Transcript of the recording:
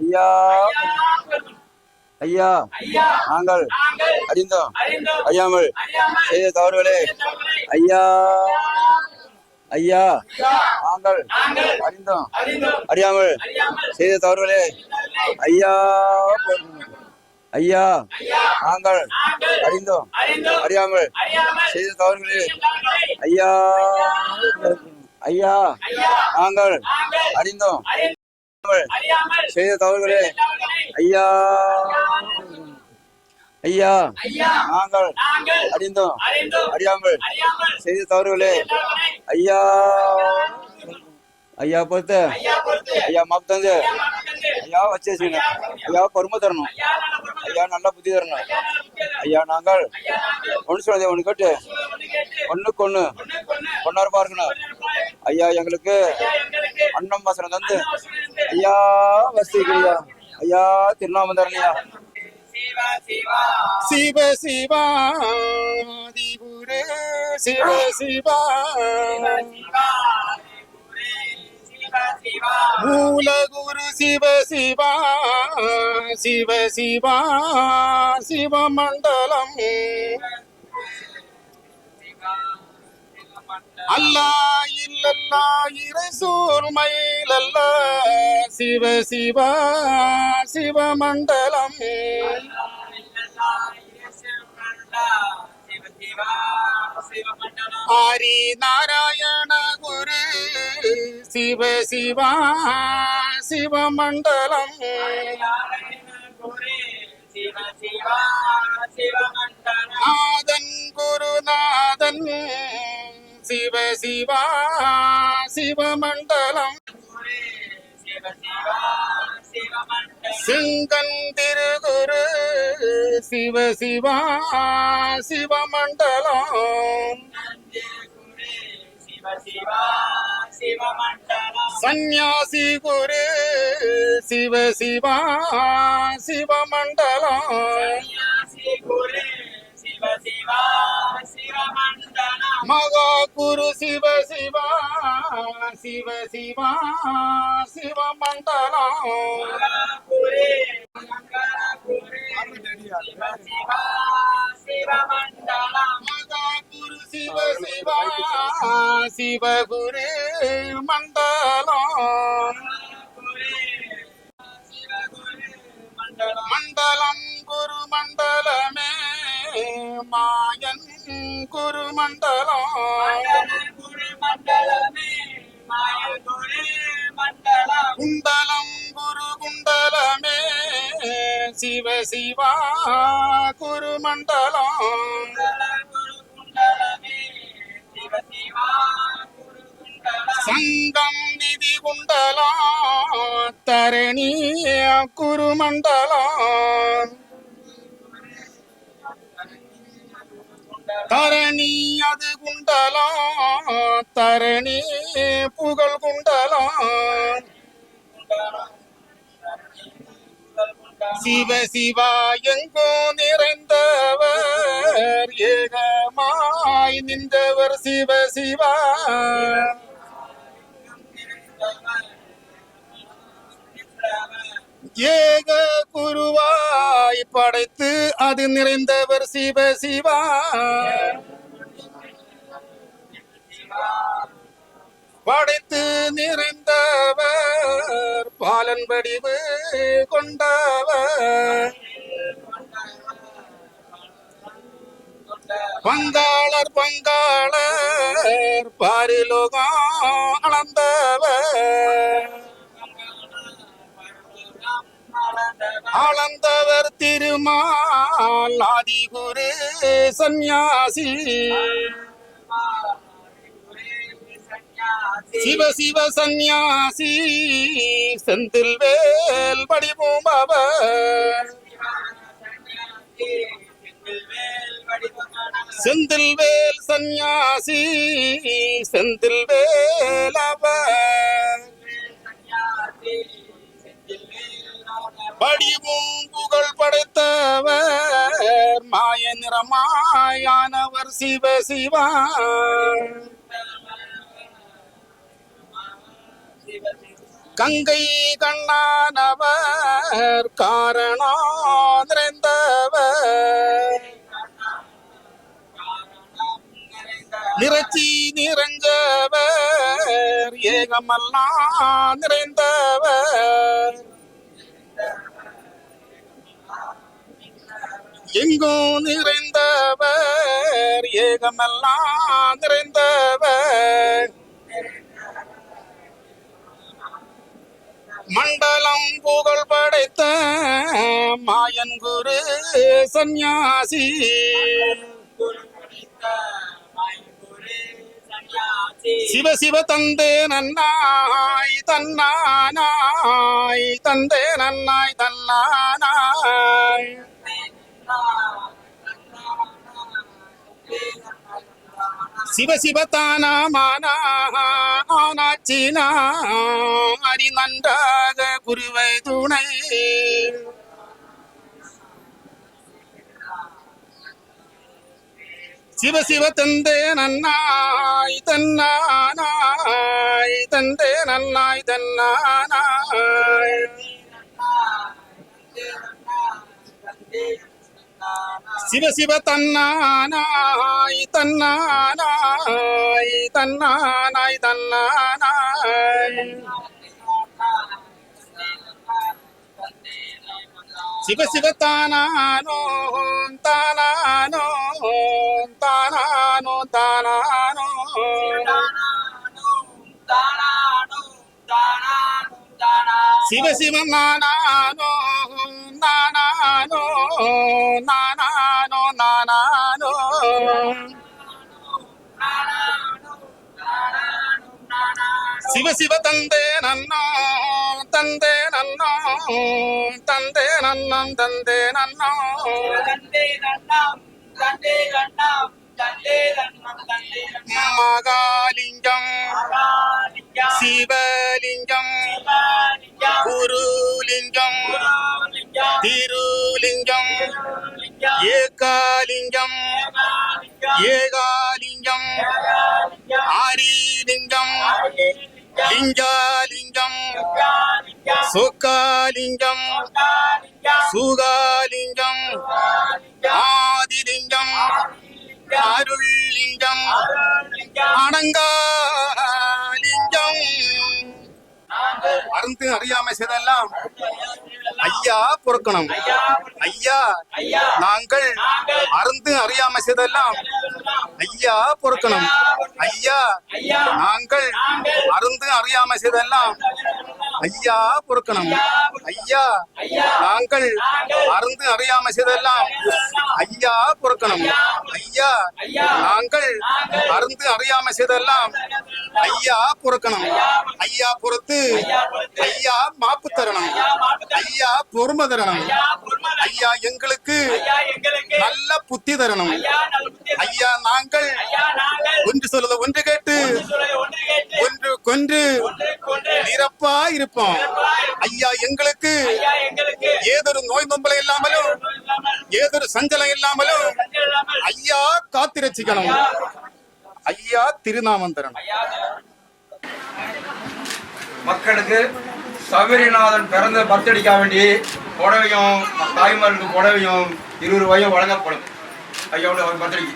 ஐயா ஐயா நாங்கள் அறிந்தோம் அறியாமல் செய்த தவறுகளே ஐயா ஐயா நாங்கள் அறிந்தோம் அறியாமல் செய்த தவறுகளே ஐயா ஐயா நாங்கள் அறிந்தோம் அறியாமல் செய்த தவறுகளே ஐயா ஐயா நாங்கள் அறிந்தோம் அறியாமல் செய்த தவறுகளே. ஐயா. ஐயா. நாங்கள் அறிந்தோம். அறியாமல் செய்த தவறுகளே. ஐயா. ஐயா பொறுத்த. ஐயா மாப்பு தந்து. ஐயா வச்சேசுங்க ஐயா பொறுமை தரணும். ஐயா நல்ல புத்தி தரணும். ஐயா நாங்கள் ஒன்று சொன்னதே ஒன்று கேட்டு. ஒண்ணுக்கு ஒண்ணு பொன்னாரமா இருக்கணும் ஐயா எங்களுக்கு அன்னம் வசனம் தந்து. ஐயா வசதிக்கிறியா ஐயா திருநாமந்தரணியா. சிவ சிவா திபுரே சிவ சிவா. மூல குரு சிவ சிவா சிவ சிவா சிவமண்டலம். அல்லா இல்லல்லா இறை சூர்மையிலல்ல சிவ சிவா சிவமண்டலம் ஹரி நாராயண குரு சிவ சிவா சிவமண்டலம் நாதன் குருநாதன் சிவ சிவா சிவமண்டலம் சிங்கன் திருகுரு சிவ சிவா சிவமண்டலம். சந்நியாசி குரு சிவ சிவா சிவமண்டலம். மகா குரு சிவ சிவா சிவ சிவா சிவமண்டலம் மகா குரு சிவ சிவா சிவகுரு மண்டலம். மண்டலம் குரு மண்டலமே மாயன் குருமண்டலம் குண்டலம் குரு குண்டலமே சிவ சிவா குருமண்டலம் சங்கம் நிதி குண்டலம் தரணி குருமண்டலம் தரணி அது குண்டலா தரணி புகழ் குண்டலா. சிவ சிவா எங்கோ நிறைந்தவர் ஏகமாய் நின்றவர் சிவ சிவா. ஏக குருவாய் படைத்து அது நிறைந்தவர் சிவ சிவா. படைத்து நிறைந்தவர் பாலன் வடிவு கொண்டவர். பங்காளர் பங்காளர் பாரிலோகம் அளந்தவர். அளந்தவர் திருமால் ஆதிகுரு சந்நியாசி. சிவ சிவ சந்நியாசி செந்தில் வேல் வடிவும் அவர். செந்தில் வேல் சந்நியாசி செந்தில் வேல் அவர். வடிவும் புகழ் படைத்தவர் மாய நிறமாயானவர் சிவ சிவா. கங்கை கண்ணானவர் காரணா நிறைந்தவர். நிறைச்சி நிறைஞ்சவர் ஏகமெல்லாம் நிறைந்தவர். எங்கும் நிறைந்தவர் ஏகமெல்லாம் நிறைந்தவர். மண்டலம் புகழ் படைத்த மாயன் குரு சந்நியாசி. சிவ சிவ தந்தே நன்னாய் தன்னானாய் தந்தே நன்னாய் தன்னானாய். சிவ சிவ நன்றாக குருவை துணை. சிவசிவ தந்தே நன்னாய் தன்னானாய் தந்தே நன்னாய் தன்னானாய். சிவ சிவ தன்னானாய் தன்னானாய் தன்னானாய் தன்னானாய் சிவ சிவ தானானோ தானானோ தானானோ தானானோ சிவ சிவ நானானோ നാനാനോ നാനാനോ നാനാനോ. ശിവ ശിവ തന്തേ നന്നോ തന്തേ നന്നോ തന്തേ നന്നം തന്തേ നന്നോ. മകാലിംഗം ശിവലിംഗം திருலிங்கம் ஏகாலிங்கம் ஏகாலிங்கம் ஆரிலிங்கம் லிங்காலிங்கம் சுக்காலிங்கம் சுகாலிங்கம் ஆதிலிங்கம் அருள்லிங்கம் அடங்காலிங்கம். அருந்து அறியாமை செய்தெல்லாம் ஐயா பொறுக்கணும். ஐயா நாங்கள் அருந்து அறியாமை செய்தெல்லாம் ஐயா பொறுக்கணும். ஐயா நாங்கள் அருந்து அறியாமை செய்தெல்லாம் ஐயா பொறுக்கணும். ஐயா நாங்கள் அருந்து அறியாமை செய்தெல்லாம் ஐயா பொறுக்கணும். ஐயா. நாங்கள் அருந்து அறியாமை செய்தெல்லாம் ஐயா பொறுக்கணும். ஐயா பொறுத்து ஐயா மாப்பு தரணும். ஐயா பொறுமை தரணும். ஐயா எங்களுக்கு நல்ல புத்தி தரணும். ஐயா நாங்கள் ஒன்று சொல்லுத ஒன்று கேட்டு ஒன்று கொன்று நிரப்பா இருப்போம். ஐயா எங்களுக்கு ஏதொரு நோய் நொம்பலை இல்லாமலும் ஏதொரு சஞ்சலம் இல்லாமலும் ஐயா காத்திரச்சிக்கணும். ஐயா திருநாமந்தரன் மக்களுக்கு சபரிநாதன் பிறந்த பர்த்தடிக்காக வேண்டி புடவையும் தாய்மார்களுக்கு புடவையும் இருபது ரூபாயும் வழங்கப்படும். ஐயாவோட அவர் பர்த்தடிக்கு